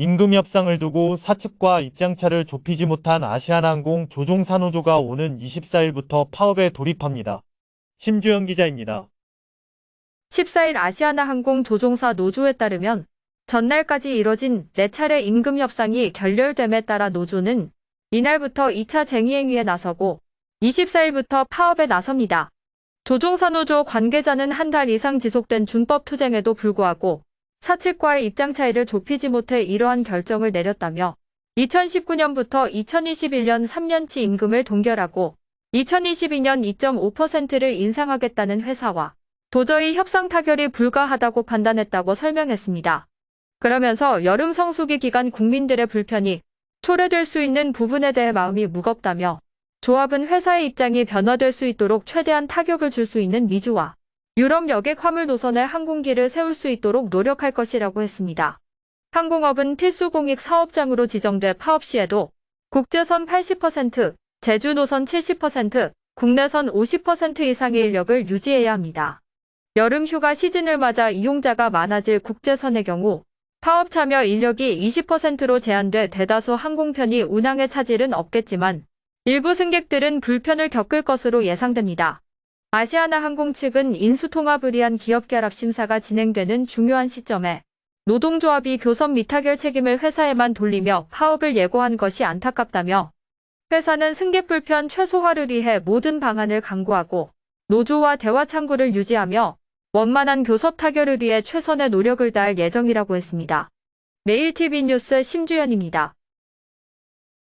임금 협상을 두고 사측과 입장차를 좁히지 못한 아시아나항공 조종사노조가 오는 24일부터 파업에 돌입합니다. 심주영 기자입니다. 14일 아시아나항공 조종사 노조에 따르면 전날까지 이뤄진 4차례 임금 협상이 결렬됨에 따라 노조는 이날부터 2차 쟁의행위에 나서고 24일부터 파업에 나섭니다. 조종사 노조 관계자는 한 달 이상 지속된 준법 투쟁에도 불구하고 사측과의 입장 차이를 좁히지 못해 이러한 결정을 내렸다며 2019년부터 2021년 3년치 임금을 동결하고 2022년 2.5%를 인상하겠다는 회사와 도저히 협상 타결이 불가하다고 판단했다고 설명했습니다. 그러면서 여름 성수기 기간 국민들의 불편이 초래될 수 있는 부분에 대해 마음이 무겁다며 조합은 회사의 입장이 변화될 수 있도록 최대한 타격을 줄 수 있는 미주와 유럽 여객 화물 노선의 항공기를 세울 수 있도록 노력할 것이라고 했습니다. 항공업은 필수 공익 사업장으로 지정돼 파업 시에도 국제선 80%, 제주 노선 70%, 국내선 50% 이상의 인력을 유지해야 합니다. 여름 휴가 시즌을 맞아 이용자가 많아질 국제선의 경우 파업 참여 인력이 20%로 제한돼 대다수 항공편이 운항에 차질은 없겠지만 일부 승객들은 불편을 겪을 것으로 예상됩니다. 아시아나 항공 측은 인수통합을 위한 기업결합 심사가 진행되는 중요한 시점에 노동조합이 교섭 미타결 책임을 회사에만 돌리며 파업을 예고한 것이 안타깝다며 회사는 승객 불편 최소화를 위해 모든 방안을 강구하고 노조와 대화 창구를 유지하며 원만한 교섭 타결을 위해 최선의 노력을 다할 예정이라고 했습니다. 매일TV 뉴스 심주연입니다.